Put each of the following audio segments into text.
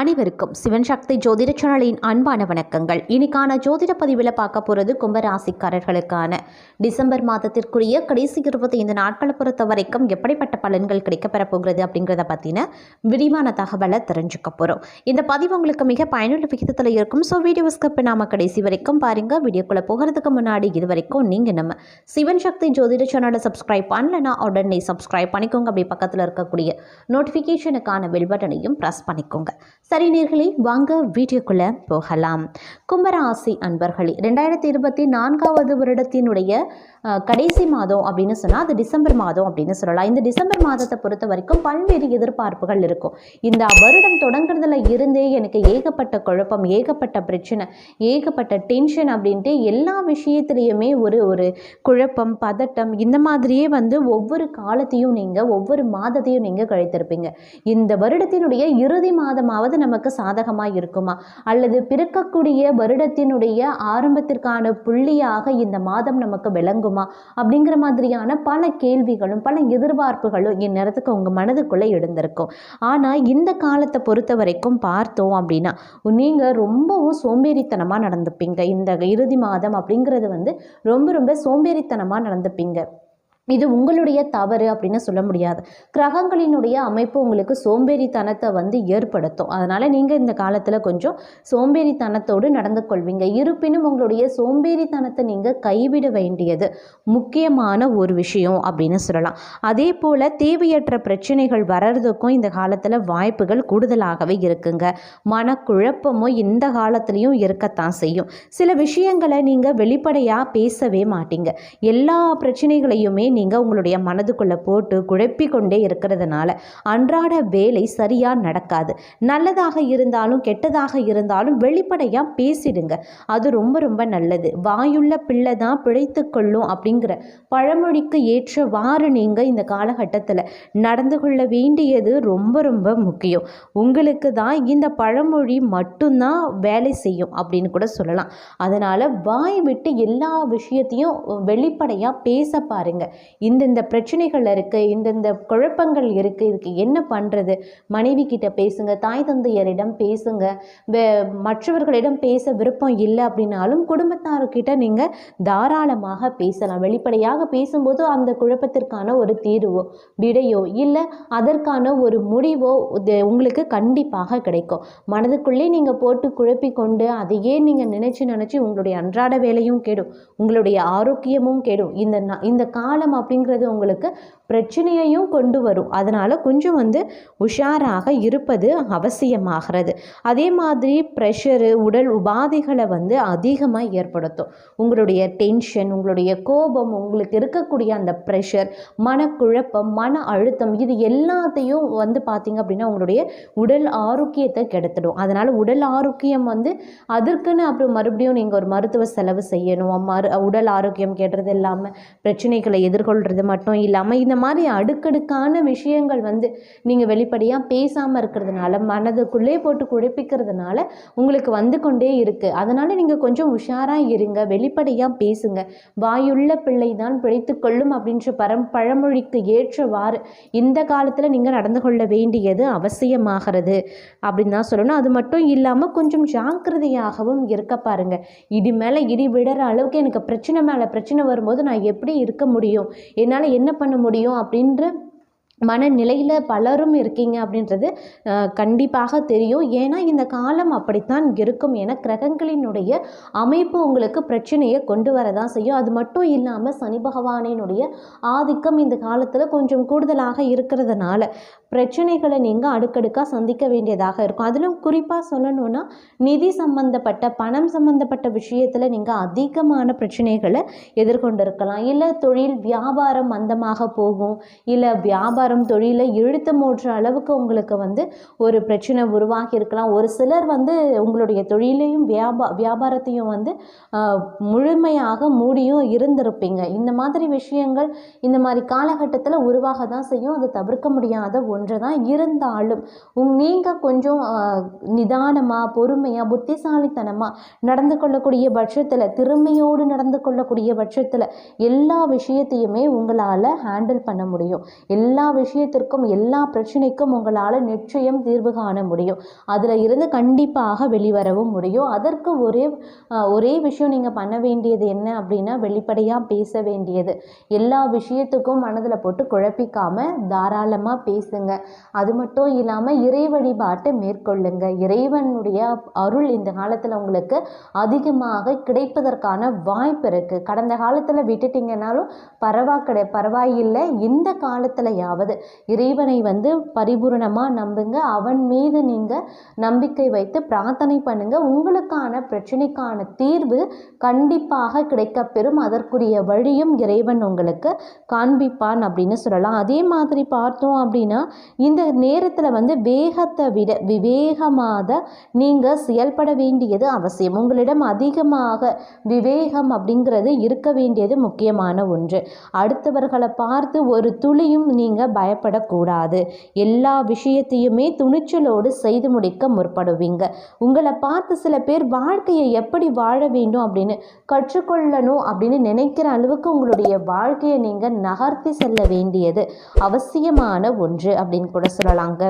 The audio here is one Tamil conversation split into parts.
அனைவருக்கும் சிவன் சக்தி ஜோதிட சேனலின் அன்பான வணக்கங்கள். இன்னைக்கான ஜோதிட பதிவில் பார்க்க போகிறது கும்பராசிக்காரர்களுக்கான. டிசம்பர் மாதத்திற்குரிய கடைசி இருபத்தி ஐந்து நாட்களை பொறுத்த வரைக்கும் எப்படிப்பட்ட பலன்கள் கிடைக்கப்பெற போகிறது அப்படிங்கிறத பற்றின விரிவான தகவலை தெரிஞ்சுக்க போகிறோம் இந்த பதிவு உங்களுக்கு மிக பயனுள்ள விகிதத்தில் இருக்கும். ஸோ வீடியோ ஸ்கப் நாம கடைசி வரைக்கும் பாருங்கள் வீடியோக்குள்ளே போகிறதுக்கு முன்னாடி இது வரைக்கும் நீங்கள் நம்ம சிவன் சக்தி ஜோதிட சேனலை சப்ஸ்கிரைப் பண்ணலைன்னா உடனே சப்ஸ்கிரைப் பண்ணிக்கோங்க. அப்படி பக்கத்தில் இருக்கக்கூடிய நோட்டிஃபிகேஷனுக்கான பெல் பட்டனையும் ப்ரெஸ் பண்ணிக்கோங்க. சரி நேர்களே வாங்க வீடியோக்குள்ளே போகலாம். கும்பராசி அன்பர்களே ரெண்டாயிரத்தி இருபத்தி நான்காவது வருடத்தினுடைய கடைசி மாதம் அப்படின்னு சொன்னால் அது டிசம்பர் மாதம் அப்படின்னு சொல்லலாம். இந்த டிசம்பர் மாதத்தை பொறுத்த வரைக்கும் பல்வேறு எதிர்பார்ப்புகள் இருக்கும். இந்த வருடம் தொடங்குறதுல இருந்தே எனக்கு ஏகப்பட்ட குழப்பம் ஏகப்பட்ட பிரச்சனை ஏகப்பட்ட டென்ஷன் அப்படின்ட்டு எல்லா விஷயத்துலேயுமே ஒரு ஒரு குழப்பம் பதட்டம் இந்த மாதிரியே வந்து ஒவ்வொரு காலத்தையும் நீங்கள் ஒவ்வொரு மாதத்தையும் நீங்கள் கழித்திருப்பீங்க. இந்த வருடத்தினுடைய இறுதி மாதமாவது நமக்கு சாதகமாக இருக்குமா? அல்லது பிறக்கக்கூடிய வருடத்தினுடைய ஆரம்பத்திற்கான புள்ளியாக இந்த மாதம் நமக்கு விளங்குமா? அப்படிங்கிற மாதிரியான பல கேள்விகளும் பல எதிர்பார்ப்புகளும் இந்நேரத்துக்கு உங்கள் மனதுக்குள்ளே எழுந்திருக்கும். ஆனால் இந்த காலத்தை பொறுத்த வரைக்கும் பார்த்தோம் அப்படின்னா நீங்கள் ரொம்பவும் சோம்பேறித்தனமாக நடந்துப்பீங்க. இந்த இறுதி மாதம் அப்படிங்கிறது வந்து ரொம்ப ரொம்ப சோம்பேறித்தனமாக நடந்துப்பீங்க. இது உங்களுடைய தவறு அப்படின்னு சொல்ல முடியாது. கிரகங்களினுடைய அமைப்பு உங்களுக்கு சோம்பேறித்தனத்தை வந்து ஏற்படுத்தும். அதனால் நீங்கள் இந்த காலத்தில் கொஞ்சம் சோம்பேறித்தனத்தோடு நடந்து கொள்வீங்க. இருப்பினும் உங்களுடைய சோம்பேறித்தனத்தை நீங்கள் கைவிட வேண்டியது முக்கியமான ஒரு விஷயம் அப்படின்னு சொல்லலாம். அதே போல் தேவையற்ற பிரச்சனைகள் வர்றதுக்கும் இந்த காலத்தில் வாய்ப்புகள் கூடுதலாகவே இருக்குங்க. மனக்குழப்பமும் இந்த காலத்துலேயும் இருக்கத்தான் செய்யும். சில விஷயங்களை நீங்கள் வெளிப்படையாக பேசவே மாட்டீங்க. எல்லா பிரச்சனைகளையுமே நீங்கள் உங்களுடைய மனதுக்குள்ளே போட்டு குழப்பி கொண்டே இருக்கிறதுனால அன்றாட வேலை சரியாக நடக்காது. நல்லதாக இருந்தாலும் கெட்டதாக இருந்தாலும் வெளிப்படையாக பேசிடுங்க. அது ரொம்ப ரொம்ப நல்லது. வாயுள்ள பிள்ளை தான் பிழைத்து கொள்ளும் அப்படிங்கிற பழமொழிக்கு ஏற்றவாறு நீங்கள் இந்த காலகட்டத்தில் நடந்து கொள்ள வேண்டியது ரொம்ப ரொம்ப முக்கியம். உங்களுக்கு தான் இந்த பழமொழி மட்டும்தான் வேலை செய்யும் அப்படின்னு கூட சொல்லலாம். அதனால் வாய் விட்டு எல்லா விஷயத்தையும் வெளிப்படையாக பேச பாருங்கள் இந்தந்த பிரச்சனைகள் இருக்குது இந்தந்த குழப்பங்கள் இருக்குது இதுக்கு என்ன பண்ணுறது மனைவி கிட்ட பேசுங்க தாய் தந்தையரிடம் பேசுங்க. வே மற்றவர்களிடம் பேச விருப்பம் இல்லை அப்படின்னாலும் குடும்பத்தார்கிட்ட நீங்கள் தாராளமாக பேசலாம். வெளிப்படையாக பேசும்போது அந்த குழப்பத்திற்கான ஒரு தீர்வோ விடையோ இல்லை அதற்கான ஒரு முடிவோ உங்களுக்கு கண்டிப்பாக கிடைக்கும். மனதுக்குள்ளே நீங்கள் போட்டு குழப்பி கொண்டு அதையே நீங்கள் நினச்சி நினச்சி உங்களுடைய அன்றாட வேலையும் கெடும். உங்களுடைய ஆரோக்கியமும் கெடும். இந்த இந்த காலம் அப்படிங்கிறது உங்களுக்கு பிரச்சனையையும் கொண்டு வரும். அதனால் கொஞ்சம் வந்து உஷாராக இருப்பது அவசியமாகிறது. அதே மாதிரி ப்ரெஷரு உடல் உபாதைகளை வந்து அதிகமாக ஏற்படுத்தும். உங்களுடைய டென்ஷன் உங்களுடைய கோபம் உங்களுக்கு இருக்கக்கூடிய அந்த ப்ரெஷர் மனக்குழப்பம் மன அழுத்தம் இது எல்லாத்தையும் வந்து பார்த்திங்க அப்படின்னா உங்களுடைய உடல் ஆரோக்கியத்தை கெடுத்துடும். அதனால் உடல் ஆரோக்கியம் வந்து அதற்குன்னு அப்புறம் மறுபடியும் நீங்கள் ஒரு மருத்துவ செலவு செய்யணும். மறு உடல் ஆரோக்கியம் கெடுறது இல்லாமல் பிரச்சனைகளை எதிர்கொள்கிறது மட்டும் இல்லாமல் இந்த மாதிரி அடுக்கடுக்கான விஷயங்கள் வந்து நீங்கள் வெளிப்படையாக பேசாமல் இருக்கிறதுனால மனதுக்குள்ளே போட்டு குழப்பிக்கிறதுனால உங்களுக்கு வந்து கொண்டே இருக்குது அதனால் நீங்கள் கொஞ்சம் உஷாராக இருங்க வெளிப்படையாக பேசுங்க. வாயுள்ள பிள்ளை தான் பிழைத்து கொள்ளும் அப்படின்ற பரம் பழமொழிக்கு ஏற்றவாறு இந்த காலத்தில் நீங்கள் நடந்து கொள்ள வேண்டியது அவசியமாகிறது அப்படின்னு தான் சொல்லணும். அது மட்டும் இல்லாமல் கொஞ்சம் ஜாக்கிரதையாகவும் இருக்க பாருங்க. இடி மேலே இடி விடுற அளவுக்கு எனக்கு பிரச்சனை மேலே பிரச்சனை வரும்போது நான் எப்படி இருக்க முடியும்? என்னால் என்ன பண்ண முடியும்? அப்படின்ற மனநிலையில் பலரும் இருக்கீங்க அப்படின்றது கண்டிப்பாக தெரியும். ஏன்னா இந்த காலம் அப்படித்தான் இருக்கும் என கிரகங்களினுடைய அமைப்பு உங்களுக்கு பிரச்சனையை கொண்டு வரதான் செய்யும். அது மட்டும் இல்லாமல் சனி பகவானினுடைய ஆதிக்கம் இந்த காலத்தில் கொஞ்சம் கூடுதலாக இருக்கிறதுனால பிரச்சனைகளை நீங்கள் அடுக்கடுக்காக சந்திக்க வேண்டியதாக இருக்கும். அதிலும் குறிப்பாக சொல்லணும்னா நிதி சம்பந்தப்பட்ட பணம் சம்பந்தப்பட்ட விஷயத்தில் நீங்கள் அதிகமான பிரச்சனைகளை எதிர்கொண்டிருக்கலாம். இல்லை தொழில் வியாபாரம் மந்தமாக போகும். இல்லை வியாபாரம் தொழிலை இழுத்து மூடுற அளவுக்கு உங்களுக்கு வந்து ஒரு பிரச்சனை உருவாகி இருக்கலாம். ஒரு சிலர் வந்து உங்களுடைய தொழிலையும் வியாபா வியாபாரத்தையும் வந்து முழுமையாக மூடியும் இருந்திருப்பீங்க. இந்த மாதிரி விஷயங்கள் இந்த மாதிரி காலகட்டத்தில் உருவாக தான் செய்யும். அது தவிர்க்க முடியாத ஒன்று தான் இருந்தாலும் உங் நீங்கள் கொஞ்சம் நிதானமாக பொறுமையாக புத்திசாலித்தனமாக நடந்து கொள்ளக்கூடிய பட்சத்தில் திறமையோடு நடந்து கொள்ளக்கூடிய பட்சத்தில் எல்லா விஷயத்தையுமே உங்களால் ஹேண்டில் பண்ண முடியும். எல்லா விஷயத்திற்கும் எல்லா பிரச்சனைக்கும் உங்களால் நிச்சயம் தீர்வு காண முடியும். அதில் இருந்து கண்டிப்பாக வெளிவரவும் முடியும். அதற்கு ஒரே ஒரே விஷயம் நீங்கள் பண்ண வேண்டியது என்ன அப்படின்னா வெளிப்படையாக பேச வேண்டியது. எல்லா விஷயத்துக்கும் மனதில் போட்டு குழப்பிக்காம தாராளமாக பேசுங்க. அது மட்டும் இல்லாமல் இறை வழிபாட்டை மேற்கொள்ளுங்க. இறைவனுடைய அருள் இந்த காலத்தில் உங்களுக்கு அதிகமாக கிடைப்பதற்கான வாய்ப்பு இருக்குது கடந்த காலத்தில் விட்டுட்டீங்கன்னாலும் பரவா கிடை பரவாயில்லை. இந்த காலத்திலையாவது இறைவனை வந்து பரிபூரணமாக நம்புங்க. அவன் மீது நீங்கள் நம்பிக்கை வைத்து பிரார்த்தனை பண்ணுங்க. உங்களுக்கான பிரச்சனைக்கான தீர்வு கண்டிப்பாக கிடைக்கப்பெறும். அதற்குரிய வழியும் இறைவன் உங்களுக்கு காண்பிப்பான் அப்படின்னு சொல்லலாம். அதே மாதிரி பார்த்தோம் அப்படின்னா இந்த நேரத்தில் வந்து வேகத்தை விட விவேகமாக நீங்கள் செயல்பட வேண்டியது அவசியம். உங்களிடம் அதிகமாக விவேகம் அப்படிங்கிறது இருக்க வேண்டியது முக்கியமான ஒன்று. அடுத்தவர்களை பார்த்து ஒரு துளியும் நீங்கள் பயப்படக்கூடாது. எல்லா விஷயத்தையுமே துணிச்சலோடு செய்து முடிக்க முற்படுவீங்க. உங்களை பார்த்து சில பேர் வாழ்க்கையை எப்படி வாழ வேண்டும் அப்படின்னு கற்றுக்கொள்ளணும் அப்படின்னு நினைக்கிற அளவுக்கு உங்களுடைய வாழ்க்கையை நீங்கள் நகர்த்தி செல்ல வேண்டியது அவசியமான ஒன்று அப்படின்னு கூட சொல்லலாங்க.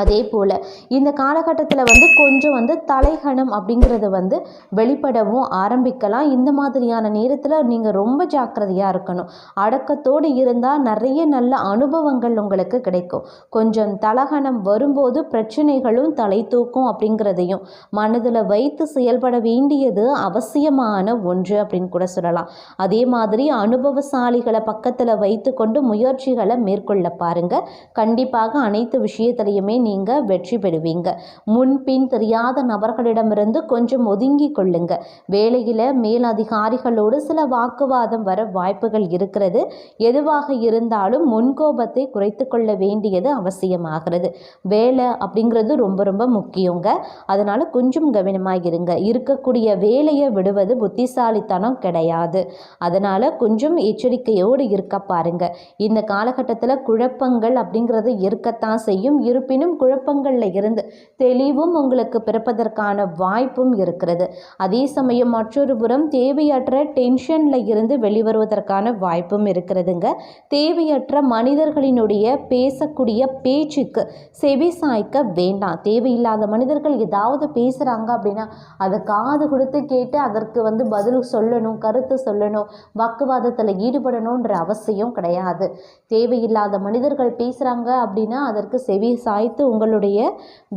அதே போல் இந்த காலகட்டத்தில் வந்து கொஞ்சம் வந்து தலைகணம் அப்படிங்கிறது வந்து வெளிப்படவும் ஆரம்பிக்கலாம். இந்த மாதிரியான நேரத்தில் நீங்கள் ரொம்ப ஜாக்கிரதையாக இருக்கணும். அடக்கத்தோடு இருந்தால் நிறைய நல்ல அனுபவங்கள் உங்களுக்கு கிடைக்கும். கொஞ்சம் தலகணம் வரும்போது பிரச்சனைகளும் தலை தூக்கும் அப்படிங்கிறதையும் மனதில் வைத்து செயல்பட வேண்டியது அவசியமான ஒன்று அப்படின்னு கூட சொல்லலாம். அதே மாதிரி அனுபவசாலிகளை பக்கத்தில் வைத்துக்கொண்டு முயற்சிகளை மேற்கொள்ள பாருங்கள் கண்டிப்பாக அனைத்து விஷயத்திலையுமே நீங்கள் வெற்றி பெறுவீங்க. முன்பின் தெரியாத நபர்களிடமிருந்து கொஞ்சம் ஒதுங்கி கொள்ளுங்க. வேலையில் மேலதிகாரிகளோடு சில வாக்குவாதம் வர வாய்ப்புகள் இருக்கிறது. எதுவாக இருந்தாலும் முன்கோபத்தை குறைத்து கொள்ள வேண்டியது அவசியமாகிறது. வேலை அப்படிங்கிறது ரொம்ப ரொம்ப முக்கியங்க. அதனால் கொஞ்சம் கவனமாக இருங்க இருக்கக்கூடிய வேலையை விடுவது புத்திசாலித்தனம் கிடையாது. அதனால் கொஞ்சம் எச்சரிக்கையோடு இருக்க பாருங்க. இந்த காலகட்டத்தில் குழப்பங்கள் அப்படிங்கிறது இருக்கத்தான் செய்யும். இருப்பினும் குழப்பங்களில் இருந்து தெளிவும் உங்களுக்கு பிறப்பதற்கான வாய்ப்பும் இருக்கிறது. அதே சமயம் மற்றொரு புறம் தேவையற்ற டென்ஷனில் இருந்து வெளிவருவதற்கான வாய்ப்பும் இருக்கிறதுங்க. தேவையற்ற மனிதர்களினுடைய பேசக்கூடிய பேச்சுக்கு செவி சாய்க்க வேண்டாம். தேவையில்லாத மனிதர்கள் ஏதாவது பேசுகிறாங்க அப்படின்னா அதை காது கொடுத்து கேட்டு அதற்கு வந்து பதில் சொல்லணும் கருத்து சொல்லணும் வாக்குவாதத்தில் ஈடுபடணுன்ற அவசியம் கிடையாது. தேவையில்லாத மனிதர்கள் பேசுகிறாங்க அப்படின்னா அதற்கு செவி சாய்த்து உங்களுடைய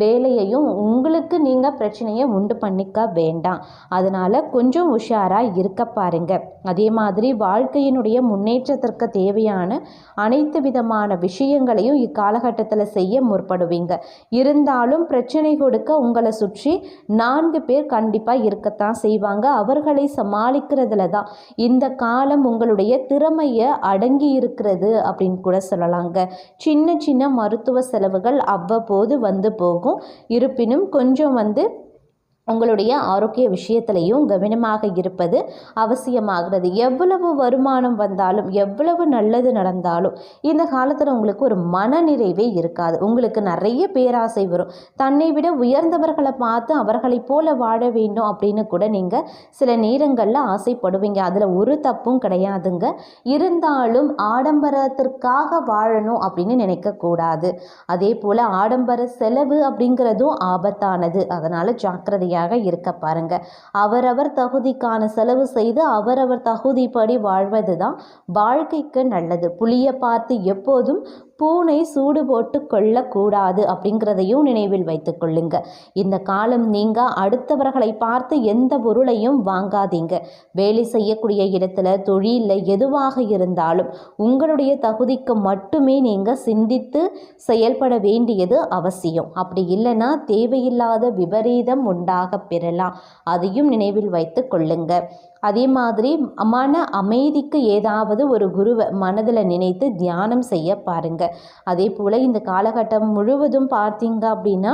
வேலையையும் உங்களுக்கு நீங்கள் பிரச்சனையை உண்டு பண்ணிக்க வேண்டாம். அதனால் கொஞ்சம் உஷாராக இருக்க பாருங்க. அதே மாதிரி வாழ்க்கையினுடைய முன்னேற்றத்திற்கு தேவையான அனைத்து விதமான விஷயங்களையும் இக்காலகட்டத்தில் செய்ய முற்படுவீங்க. இருந்தாலும் பிரச்சனை கொடுக்க உங்களை சுற்றி நான்கு பேர் கண்டிப்பாக இருக்கத்தான் செய்வாங்க. அவர்களை சமாளிக்கிறதுல தான் இந்த காலம் உங்களுடைய திறமையை அடங்கி இருக்கிறது அப்படின்னு கூட சொல்லலாங்க. சின்ன சின்ன மருத்துவ செலவுகள் அவ்வப்போது வந்து போகும். இருப்பினும் கொஞ்சம் வந்து உங்களுடைய ஆரோக்கிய விஷயத்திலையும் கவனமாக இருப்பது அவசியமாகிறது. எவ்வளவு வருமானம் வந்தாலும் எவ்வளவு நல்லது நடந்தாலும் இந்த காலத்தில் உங்களுக்கு ஒரு மனநிறைவே இருக்காது. உங்களுக்கு நிறைய பேராசை வரும். தன்னை விட உயர்ந்தவர்களை பார்த்து அவர்களைப் போல வாழ வேண்டும் அப்படின்னு கூட நீங்கள் சில நேரங்களில் ஆசைப்படுவீங்க. அதில் ஒரு தப்பும் கிடையாதுங்க. இருந்தாலும் ஆடம்பரத்திற்காக வாழணும் அப்படின்னு நினைக்கக்கூடாது அதே போல் ஆடம்பர செலவு அப்படிங்கிறதும் ஆபத்தானது. அதனால் ஜாக்கிரதையாக இருக்க பாருங்க. அவரவர் தகுதிக்கான செலவு செய்து அவரவர் தகுதிப்படி வாழ்வது தான் வாழ்க்கைக்கு நல்லது. புளியை பார்த்து எப்போதும் பூனை சூடு போட்டு கொள்ளக்கூடாது அப்படிங்கிறதையும் நினைவில் வைத்துக் கொள்ளுங்க. இந்த காலம் நீங்கள் அடுத்தவர்களை பார்த்து எந்த பொருளையும் வாங்காதீங்க. வேலை செய்யக்கூடிய இடத்துல தொழிலில் எதுவாக இருந்தாலும் உங்களுடைய தகுதிக்கு மட்டுமே நீங்கள் சிந்தித்து செயல்பட வேண்டியது அவசியம். அப்படி இல்லைன்னா தேவையில்லாத விபரீதம் உண்டாக பெறலாம். அதையும் நினைவில் வைத்து கொள்ளுங்க. அதே மாதிரி மன அமைதிக்கு ஏதாவது ஒரு குருவை மனதில் நினைத்து தியானம் செய்ய பாருங்க. அதே போல் இந்த காலகட்டம் முழுவதும் பார்த்தீங்க அப்படின்னா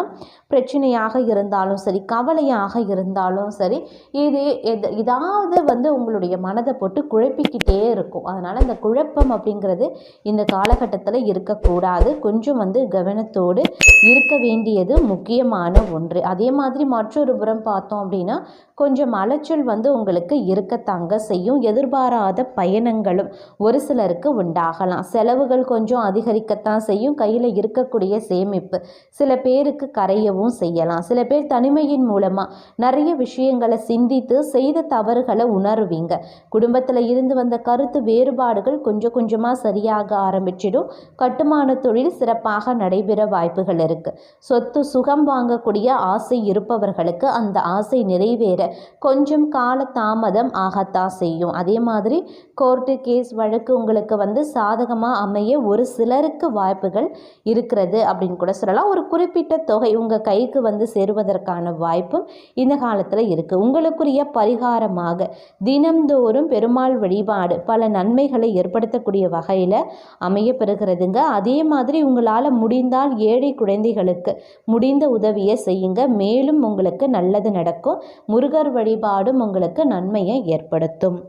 பிரச்சனையாக இருந்தாலும் சரி கவலையாக இருந்தாலும் சரி இது எது இதாவது வந்து உங்களுடைய மனதை போட்டு குழப்பிக்கிட்டே இருக்கும். அதனால் அந்த குழப்பம் அப்படிங்கிறது இந்த காலகட்டத்தில் இருக்கக்கூடாது. கொஞ்சம் வந்து கவனத்தோடு இருக்க வேண்டியது முக்கியமான ஒன்று. அதே மாதிரி மற்றொரு புறம் பார்த்தோம் அப்படின்னா கொஞ்சம் அலைச்சல் வந்து உங்களுக்கு இரு இருக்கத்தாங்க செய்யும் எதிர்பாராத பயணங்களும் ஒரு சிலருக்கு உண்டாகலாம். செலவுகள் கொஞ்சம் அதிகரிக்கத்தான் செய்யும். கையில் இருக்கக்கூடிய சேமிப்பு சில பேருக்கு கரையவும் செய்யலாம். சில பேர் தனிமையின் மூலமாக நிறைய விஷயங்களை சிந்தித்து செய்த தவறுகளை உணருவீங்க. குடும்பத்தில் இருந்து வந்த கருத்து வேறுபாடுகள் கொஞ்சம் கொஞ்சமாக சரியாக ஆரம்பிச்சிடும். கட்டுமான தொழில் சிறப்பாக நடைபெற வாய்ப்புகள் இருக்குது சொத்து சுகம் வாங்கக்கூடிய ஆசை இருப்பவர்களுக்கு அந்த ஆசை நிறைவேற கொஞ்சம் கால தாமதம் ஆகத்தான் செய்யும். அதே மாதிரி கோர்ட்டு கேஸ் வழக்கு உங்களுக்கு வந்து சாதகமாக அமைய ஒரு சிலருக்கு வாய்ப்புகள் இருக்கிறது அப்படின்னு கூட சொல்லலாம். ஒரு குறிப்பிட்ட தொகை உங்கள் கைக்கு வந்து சேருவதற்கான வாய்ப்பும் இந்த காலத்தில் இருக்குது உங்களுக்குரிய பரிகாரமாக தினம்தோறும் பெருமாள் வழிபாடு பல நன்மைகளை ஏற்படுத்தக்கூடிய வகையில் அமையப்பெறுகிறதுங்க. அதே மாதிரி உங்களால் முடிந்தால் ஏழை குழந்தைகளுக்கு முடிந்த உதவியை செய்யுங்க. மேலும் உங்களுக்கு நல்லது நடக்கும். முருகர் வழிபாடும் உங்களுக்கு நன்மையை ஏற்படுத்தும்.